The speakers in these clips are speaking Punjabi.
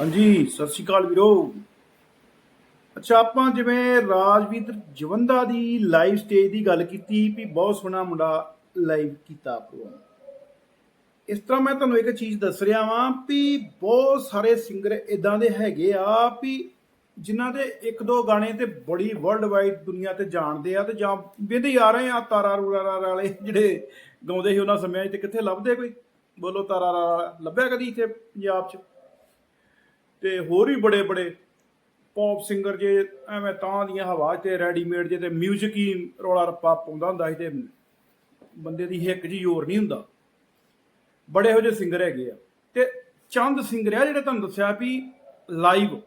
ਹਾਂਜੀ, ਸਤਿ ਸ਼੍ਰੀ ਅਕਾਲ ਵੀਰੋ। ਅੱਛਾ, ਆਪਾਂ ਜਿਵੇਂ ਰਾਜਵੀਰ ਜਵੰਦਾ ਦੀ ਲਾਈਵ ਸਟੇਜ ਦੀ ਗੱਲ ਕੀਤੀ, ਵੀ ਬਹੁਤ ਸੋਹਣਾ ਮੁੰਡਾ ਲਾਈਵ ਕੀਤਾ ਪ੍ਰੋਗਰਾਮ ਇਸ ਤਰ੍ਹਾਂ ਮੈਂ ਤੁਹਾਨੂੰ ਇੱਕ ਚੀਜ਼ ਦੱਸ ਰਿਹਾ ਵਾਂ ਵੀ ਬਹੁਤ ਸਾਰੇ ਸਿੰਗਰ ਇਦਾਂ ਦੇ ਹੈਗੇ ਆ ਵੀ ਜਿਨ੍ਹਾਂ ਦੇ ਇੱਕ ਦੋ ਗਾਣੇ ਤੇ ਬੜੀ ਵਰਲਡ ਵਾਈਡ ਦੁਨੀਆ ਤੇ ਜਾਣਦੇ ਆ ਤੇ ਜਾਂ ਵੇਂਦੇ ਆ ਰਹੇ ਆ ਤਾਰਾ ਰੂਰਾ ਵਾਲੇ ਜਿਹੜੇ ਗਾਉਂਦੇ ਸੀ ਉਹਨਾਂ ਸਮਿਆਂ 'ਚ ਤੇ ਕਿੱਥੇ ਲੱਭਦੇ ਕੋਈ? ਬੋਲੋ ਤਾਰਾ ਰਾ, ਲੱਭਿਆ ਕਦੀ ਇੱਥੇ ਪੰਜਾਬ 'ਚ? ਤੇ ਹੋਰ ਵੀ ਬੜੇ ਬੜੇ ਪੌਪ ਸਿੰਗਰ ਜੇ, ਐਵੇਂ ਤਾਂ ਦੀਆਂ ਹਵਾ ਤੇ ਰੈਡੀਮੇਡ ਜੇ ਤੇ 뮤직 ਹੀ ਰੌਲਾ ਰੱਪਾ ਪਾਉਂਦਾ ਹੁੰਦਾ ਸੀ ਤੇ ਬੰਦੇ ਦੀ ਹਿੱਕ ਜੀ ਜ਼ੋਰ ਨਹੀਂ ਹੁੰਦਾ। ਬੜੇ ਇਹੋ ਜਿਹੇ ਸਿੰਗਰ ਹੈਗੇ ਆ। ਤੇ ਚੰਦ ਸਿੰਗਰ ਆ ਜਿਹੜੇ ਤੁਹਾਨੂੰ ਦੱਸਿਆ ਵੀ ਲਾਈਵ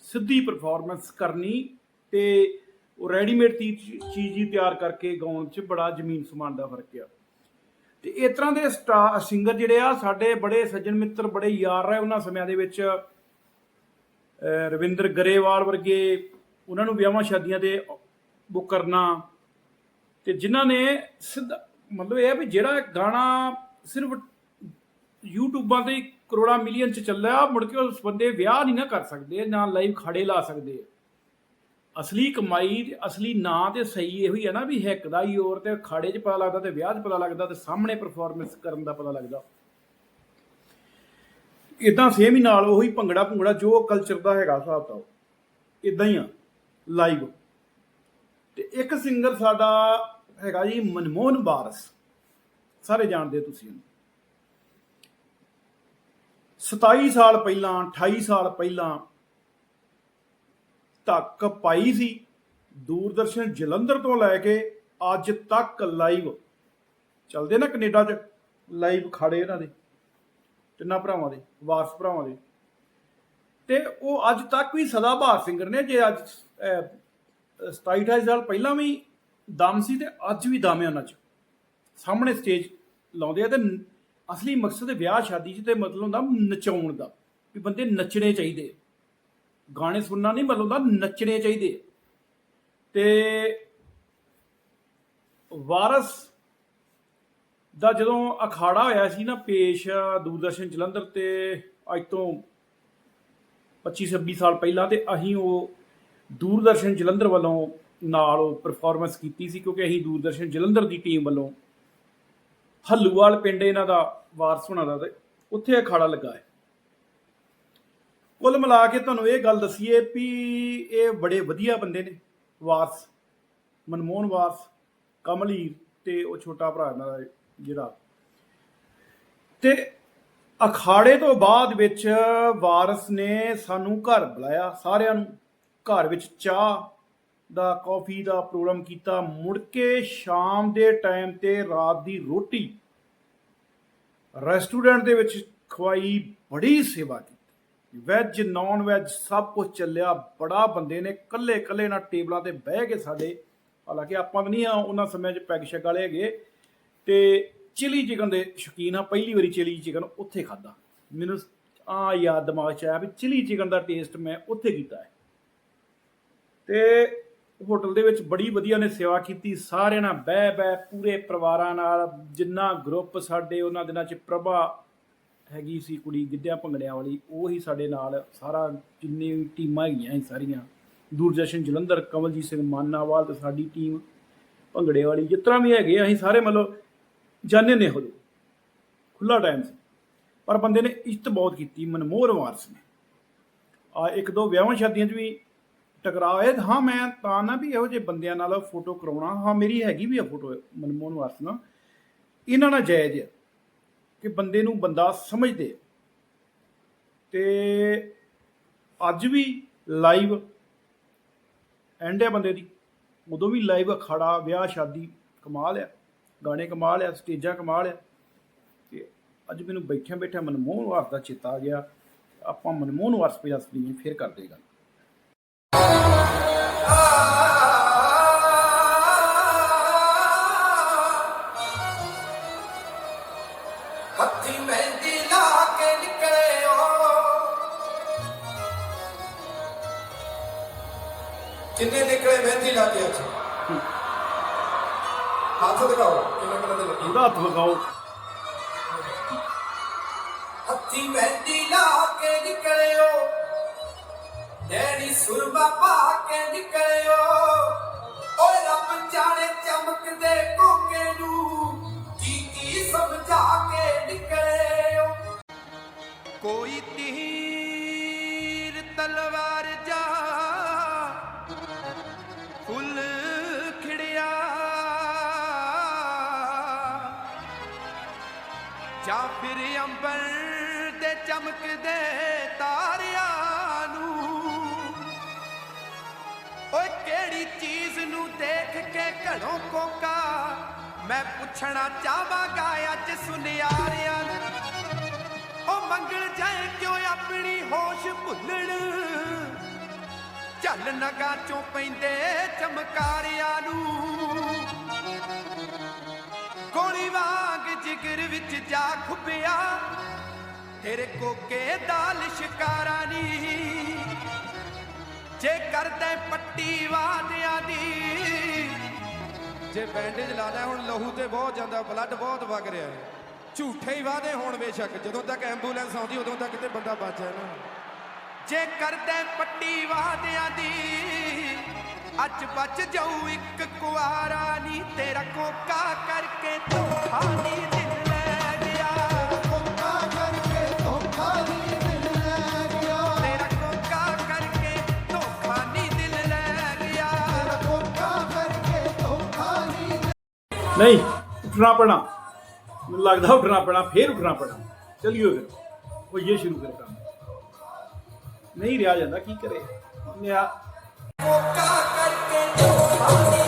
ਸਿੱਧੀ ਪਰਫਾਰਮੈਂਸ ਕਰਨੀ ਤੇ ਉਹ ਰੈਡੀਮੇਡ ਚੀਜ਼ ਹੀ ਤਿਆਰ ਕਰਕੇ ਗਾਉਣ 'ਚ ਬੜਾ ਜ਼ਮੀਨ ਸਮਾਨ ਦਾ ਫ਼ਰਕ ਆ। ਤੇ ਇਸ ਤਰ੍ਹਾਂ ਦੇ ਸਟਾਰ ਸਿੰਗਰ ਜਿਹੜੇ ਆ, ਸਾਡੇ ਬੜੇ ਸੱਜਣ ਮਿੱਤਰ, ਬੜੇ ਯਾਰ ਰਹੇ ਉਹਨਾਂ ਸਮਿਆਂ ਦੇ ਵਿੱਚ ਰਵਿੰਦਰ ਗਰੇਵਾਲ ਵਰਗੇ ਉਹਨਾਂ ਨੂੰ ਵਿਆਹਾਂ ਸ਼ਾਦੀਆਂ ਤੇ ਬੁੱਕ ਕਰਨਾ ਤੇ ਜਿਨ੍ਹਾਂ ਨੇ ਸਿੱਧਾ ਮਤਲਬ ਇਹ ਹੈ ਵੀ ਜਿਹੜਾ ਗਾਣਾ ਸਿਰਫ ਯੂਟਿਊਬਾਂ ਤੇ ਹੀ ਕਰੋੜਾਂ ਮਿਲੀਅਨ ਚ ਚੱਲਿਆ, ਮੁੜ ਕੇ ਉਸ ਬੰਦੇ ਵਿਆਹ ਨਹੀਂ ਨਾ ਕਰ ਸਕਦੇ, ਨਾ ਲਾਈਵ ਖੜੇ ਲਾ ਸਕਦੇ। ਅਸਲੀ ਕਮਾਈ ਤੇ ਅਸਲੀ ਨਾਂ ਤੇ ਸਹੀ ਇਹੋ ਹੀ ਹੈ ਨਾ ਵੀ ਹਿੱਕ ਦਾ ਹੀ ਔਰ ਤੇ ਖਾੜੇ 'ਚ ਪਤਾ ਲੱਗਦਾ ਤੇ ਵਿਆਹ 'ਚ ਪਤਾ ਲੱਗਦਾ ਤੇ ਸਾਹਮਣੇ ਪਰਫਾਰਮੈਂਸ ਕਰਨ ਦਾ ਪਤਾ ਲੱਗਦਾ। ਇਦਾਂ ਸੇਮ ਹੀ ਨਾਲ ਉਹੀ ਭੰਗੜਾ ਭੁੰਗੜਾ ਜੋ ਕਲਚਰ ਦਾ ਹੈਗਾ ਹਿਸਾਬ ਤਾਂ ਇਦਾਂ ਹੀ ਆ ਲਾਈਵ ਤੇ ਇੱਕ ਸਿੰਗਰ ਸਾਡਾ ਹੈਗਾ ਜੀ ਮਨਮੋਹਨ ਵਾਰਸ ਸਾਰੇ ਜਾਣਦੇ ਤੁਸੀਂ ਉਹਨੂੰ 27 ਸਾਲ ਪਹਿਲਾਂ 28 ਸਾਲ ਪਹਿਲਾਂ ਤੱਕ ਪਾਈ ਸੀ ਦੂਰਦਰਸ਼ਨ ਜਲੰਧਰ ਤੋਂ ਲੈ ਕੇ ਅੱਜ ਤੱਕ ਲਾਈਵ ਚੱਲਦੇ ਨਾ ਕੈਨੇਡਾ 'ਚ ਲਾਈਵ ਖੜੇ ਇਹਨਾਂ ਦੇ। ਤਿੰਨਾਂ ਭਰਾਵਾਂ ਦੇ, ਵਾਰਸ ਭਰਾਵਾਂ ਦੇ। ਤੇ ਉਹ ਅੱਜ ਤੱਕ ਵੀ ਸਦਾ ਬਹਾਰ ਸਿੰਗਰ ਨੇ, ਜੇ ਅੱਜ 27 ਸਾਲ ਪਹਿਲਾਂ ਵੀ ਦਮ ਸੀ ਤੇ ਅੱਜ ਵੀ ਦਮ ਹੈ ਉਹਨਾਂ 'ਚ। ਸਾਹਮਣੇ ਸਟੇਜ ਲਾਉਂਦੇ ਆ ਤੇ ਅਸਲੀ ਮਕਸਦ ਵਿਆਹ, ਸ਼ਾਦੀ 'ਚ ਤੇ ਮਤਲਬ ਹੁੰਦਾ ਨਚਾਉਣ ਦਾ, ਵੀ ਬੰਦੇ ਨੱਚਣੇ ਚਾਹੀਦੇ। ਗਾਣੇ ਸੁਣਨਾ ਨਹੀਂ ਮਤਲਬ ਹੁੰਦਾ ਨੱਚਣੇ ਚਾਹੀਦੇ। ਤੇ ਵਾਰਸ ਦਾ ਜਦੋਂ ਅਖਾੜਾ ਹੋਇਆ ਸੀ ਨਾ ਪੇਸ਼ ਦੂਰਦਰਸ਼ਨ ਜਲੰਧਰ ਤੇ ਅੱਜ ਤੋਂ 25 26 ਸਾਲ ਪਹਿਲਾਂ ਤੇ ਅਸੀਂ ਉਹ ਦੂਰਦਰਸ਼ਨ ਜਲੰਧਰ ਵੱਲੋਂ ਨਾਲ ਉਹ ਪਰਫਾਰਮੈਂਸ ਕੀਤੀ ਸੀ ਕਿਉਂਕਿ ਅਸੀਂ ਦੂਰਦਰਸ਼ਨ ਜਲੰਧਰ ਦੀ ਟੀਮ ਵੱਲੋਂ ਹੱਲੂਵਾਲ ਪਿੰਡ ਇਹਨਾਂ ਦਾ ਵਾਰਸ ਹੋਣਾ ਦਾ ਤੇ ਉੱਥੇ ਅਖਾੜਾ ਲੱਗਾ ਹੈ। ਕੁੱਲ ਮਿਲਾ ਕੇ ਤੁਹਾਨੂੰ ਇਹ ਗੱਲ ਦਸੀਏ ਵੀ ਇਹ ਬੜੇ ਵਧੀਆ ਬੰਦੇ ਨੇ, ਵਾਰਸ, ਮਨਮੋਹਨ ਵਾਰਸ ਕਮਲੀਰ ਤੇ ਉਹ ਛੋਟਾ ਭਰਾ ਇਹਨਾਂ ਦਾ ਜਿਹੜਾ। ਤੇ ਅਖਾੜੇ ਤੋਂ ਬਾਅਦ ਵਿੱਚ ਵਾਰਸ ਨੇ ਸਾਨੂੰ ਘਰ ਬੁਲਾਇਆ, ਸਾਰਿਆਂ ਨੂੰ। ਘਰ ਵਿੱਚ ਚਾਹ ਦਾ, ਕਾਫੀ ਦਾ ਪ੍ਰੋਗਰਾਮ ਕੀਤਾ। ਮੁੜ ਕੇ ਸ਼ਾਮ ਦੇ ਟਾਈਮ ਤੇ ਰਾਤ ਦੀ ਰੋਟੀ ਰੈਸਟੋਰੈਂਟ ਦੇ ਵਿੱਚ ਖਵਾਈ, ਬੜੀ ਸੇਵਾ ਕੀਤੀ। ਵੈਜ ਨਾਨ ਵੈਜ ਸਭ ਕੁਝ ਚੱਲਿਆ। ਬੜਾ ਬੰਦੇ ਨੇ ਕੱਲੇ ਕੱਲੇ ਨਾਲ ਟੇਬਲਾਂ ਤੇ ਬਹਿ ਕੇ ਸਾਡੇ, ਹਾਲਾਂਕਿ ਆਪਾਂ ਵੀ ਨਹੀਂ ਉਹਨਾਂ ਸਮਿਆਂ 'ਚ ਪੈਗ ਸ਼ੈਗ ਵਾਲੇ ਹੈਗੇ। ਤੇ ਚਿਲੀ ਚਿਕਨ ਦੇ ਸ਼ੌਕੀਨ ਆ, ਪਹਿਲੀ ਵਾਰੀ ਚਿਲੀ ਚਿਕਨ ਉੱਥੇ ਖਾਦਾ ਮੈਨੂੰ ਆ ਯਾਦ ਦਿਮਾਗ 'ਚ ਆਇਆ ਵੀ ਚਿਲੀ ਚਿਕਨ ਦਾ ਟੇਸਟ ਮੈਂ ਉੱਥੇ ਕੀਤਾ ਹੈ। ਤੇ ਹੋਟਲ ਦੇ ਵਿੱਚ ਬੜੀ ਵਧੀਆ ਨੇ ਸੇਵਾ ਕੀਤੀ, ਸਾਰਿਆਂ ਨਾਲ ਬਹਿ ਬਹਿ, ਪੂਰੇ ਪਰਿਵਾਰਾਂ ਨਾਲ, ਜਿੰਨਾ ਗਰੁੱਪ ਸਾਡੇ ਉਹਨਾਂ ਦਿਨਾਂ 'ਚ ਪ੍ਰਭਾ ਹੈਗੀ ਸੀ, ਕੁੜੀ ਗਿੱਧਿਆਂ ਭੰਗੜਿਆਂ ਵਾਲੀ, ਉਹ ਹੀ ਸਾਡੇ ਨਾਲ ਸਾਰਾ ਜਿੰਨੀ ਵੀ ਟੀਮਾਂ ਹੈਗੀਆਂ ਸੀ ਸਾਰੀਆਂ, ਦੂਰਦਰਸ਼ਨ ਜਲੰਧਰ, ਕਮਲਜੀਤ ਸਿੰਘ ਮਾਨਾਵਾਲ ਤੇ ਸਾਡੀ ਟੀਮ ਭੰਗੜੇ ਵਾਲੀ, ਜਿਸ ਤਰ੍ਹਾਂ ਵੀ ਹੈਗੇ ਅਸੀਂ ਸਾਰੇ ਮਤਲਬ ਜਾਣੇ ਨੇ ਹੋ ਖੁੱਲਾ ਟਾਈਮ ਸੀ। ਪਰ ਬੰਦੇ ਨੇ ਇੱਜ਼ਤ ਬਹੁਤ ਕੀਤੀ, ਮਨਮੋਹਰ ਵਾਰਸ ਨੇ। ਆ ਇੱਕ ਦੋ ਵਿਆਹਾਂ ਸ਼ਾਦੀਆਂ 'ਚ ਵੀ ਟਕਰਾਅ ਹਾਂ, ਮੈਂ ਤਾਂ ਨਾ ਵੀ ਇਹੋ ਜਿਹੇ ਬੰਦਿਆਂ ਨਾਲ ਫੋਟੋ ਕਰਾਉਣਾ। ਹਾਂ, ਮੇਰੀ ਹੈਗੀ ਵੀ ਆ ਫੋਟੋ, ਮਨਮੋਹਨ ਵਾਰਸ ਨਾਲ। ਇਹਨਾਂ ਨਾਲ ਜਾਇਜ਼ ਆ ਕਿ ਬੰਦੇ ਨੂੰ ਬੰਦਾ ਸਮਝਦੇ ਆ। ਤੇ ਅੱਜ ਵੀ ਲਾਈਵ ਐਂਡ ਹੈ ਬੰਦੇ ਦੀ। ਉਦੋਂ ਵੀ ਲਾਈਵ ਅਖਾੜਾ, ਵਿਆਹ, ਸ਼ਾਦੀ, ਕਮਾਲ ਆ। ਗਾਣੇ ਕਮਾਲ ਆ ਸਟੇਜਾਂ ਕਮਾਲ ਆ ਤੇ ਅੱਜ ਮੈਨੂੰ ਬੈਠਿਆਂ ਬੈਠਿਆਂ ਮਨਮੋਹਨ ਵਾਰਸ ਦਾ ਚੇਤਾ ਆ ਗਿਆ। ਆਪਾਂ ਮਨਮੋਹਨ ਵਾਰਸ ਪਿਆ ਸੁਣੀਏ ਫਿਰ ਕਰਦੇ ਗੱਲ। ਹੱਥੀ ਮਹਿੰਦੀ ਲਾ ਕੇ ਨਿਕਲੇ ਓ ਕਿੰਨੇ ਨਿਕਲੇ ਮਹਿੰਦੀ ਲਾ ਕੇ ਅੱਜ? ਹੱਥ ਦਿਖਾਓ ਕਿਵੇਂ ਕਰਨ ਦੇ ਲੱਗੀ ਹੱਥ ਦਿਖਾਓ ਹੱਥੀ ਮਹਿੰਦੀ ਲਾ ਕੇ ਨਿਕਲਿਓ। ਡੈਡੀ ਸੁਰਮਾ ਪਾ ਕੇ ਕੋਕਾ ਮੈਂ ਪੁੱਛਣਾ ਚਾਹਾਂਗਾ ਅੱਜ ਸੁਨਿਆਰਿਆਂ ਨੂੰ, ਉਹ ਮੰਗਣ ਜਾਏ ਕਿਉਂ ਆਪਣੀ ਹੋਸ਼ ਭੁੱਲਣ? ਚੱਲ ਨਗਾ ਚੋਂ ਪੈਂਦੇ ਚਮਕਾਰਿਆਂ ਨੂੰ। ਗੋਲੀ ਵਾਂਗ ਜਿਗਰ ਵਿੱਚ ਜਾ ਖੁੱਬਿਆ ਤੇਰੇ ਕੋਕੇ ਦਾ ਲਿਸ਼ਕਾਰਾ ਨੀ ਜੇ ਕਰਦੇ ਪੱਟੀ ਵਾਦਿਆਂ ਦੀ ਜੇ ਬੈਂਡੇਜ ਲਾ ਹੁਣ ਲਹੂ ਤੇ ਬਹੁਤ ਜਾਂਦਾ ਬਲੱਡ ਬਹੁਤ ਵਗ ਰਿਹਾ ਹੈ। ਝੂਠੇ ਹੀ ਵਾਦੇ ਹੋਣ ਬੇਸ਼ੱਕ, ਜਦੋਂ ਤੱਕ ਐਂਬੂਲੈਂਸ ਆਉਂਦੀ, ਉਦੋਂ ਤੱਕ ਤੇ ਬੰਦਾ ਬਚ ਜਾਏ ਜੇ ਕਰਦੇ ਪੱਟੀ ਵਾਦਿਆਂ ਦੀ, ਅੱਜ ਬਚ ਜਾਊ ਇੱਕ ਕੁਆਰਾ ਨਹੀਂ ਤੇਰਾ ਕੋਕਾ ਕਰਕੇ ਧੋਖਾ ਨਹੀਂ ਦਿਲ ਨਹੀਂ, ਉੱਠਣਾ ਪੈਣਾ। ਮੈਨੂੰ ਲੱਗਦਾ ਉੱਠਣਾ ਪੈਣਾ, ਫੇਰ ਉੱਠਣਾ ਪੈਣਾ। ਚਲਿਓ ਫਿਰ। ਉਹ ਇਹ ਸ਼ੁਰੂ ਕਰ ਕੰਮ। ਨਹੀਂ ਰਿਹਾ ਜਾਂਦਾ, ਕੀ ਕਰੇ? ਨਿਆ ਕੋਕਾ ਕਰਕੇ ਧੋਖਾ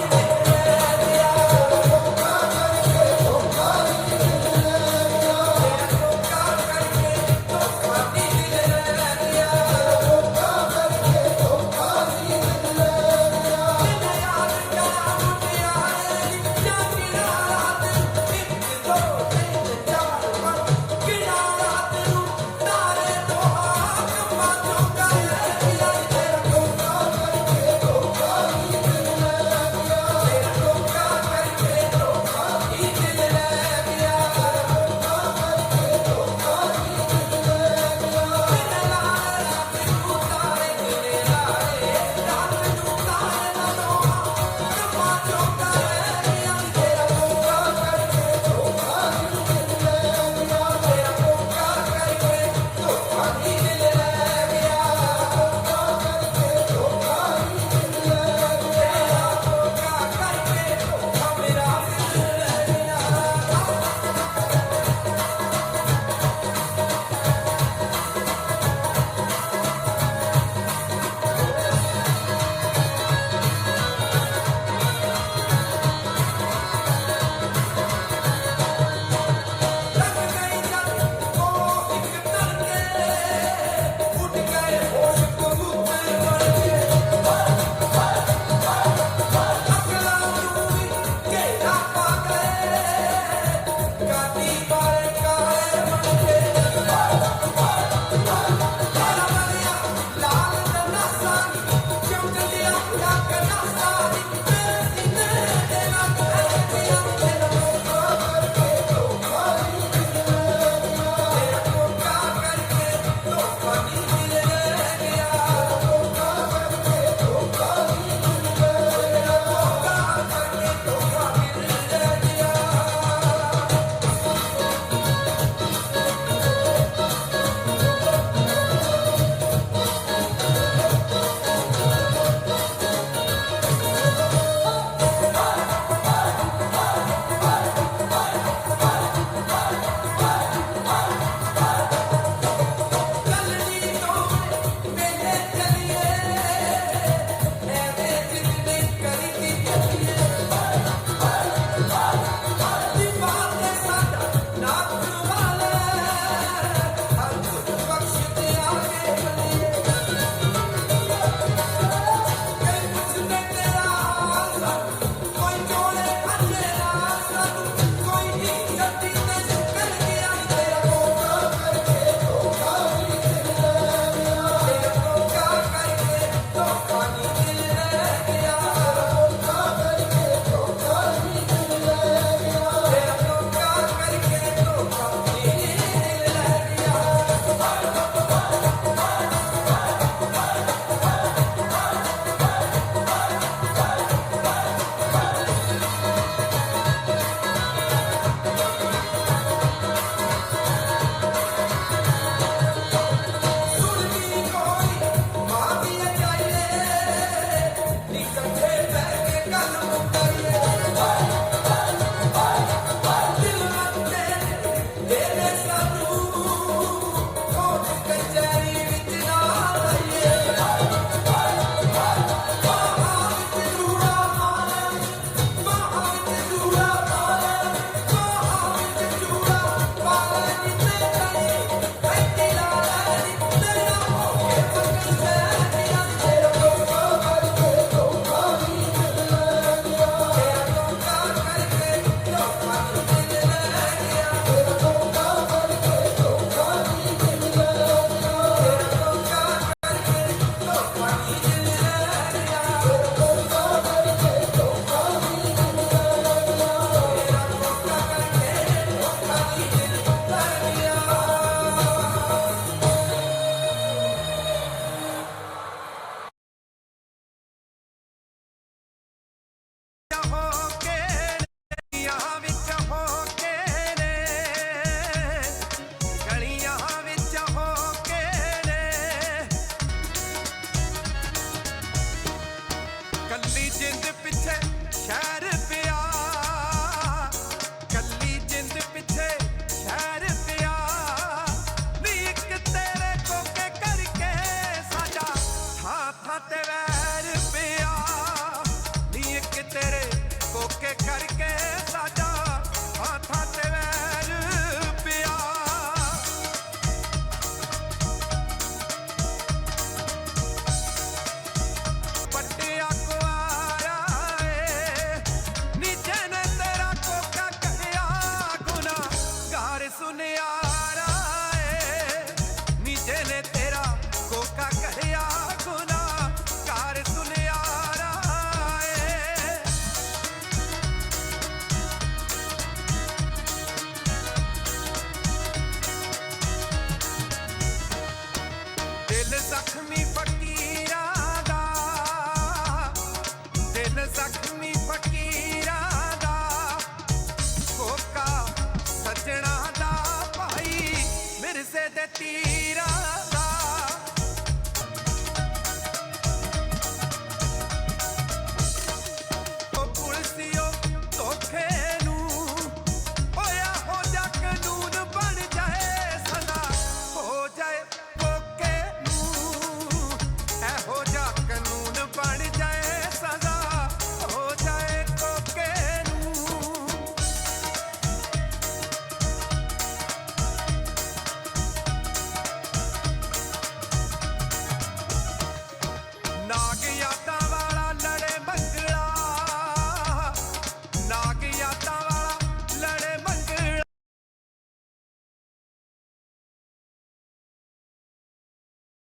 ਕਿਸੇ ਦੇ ਤੀਰਾ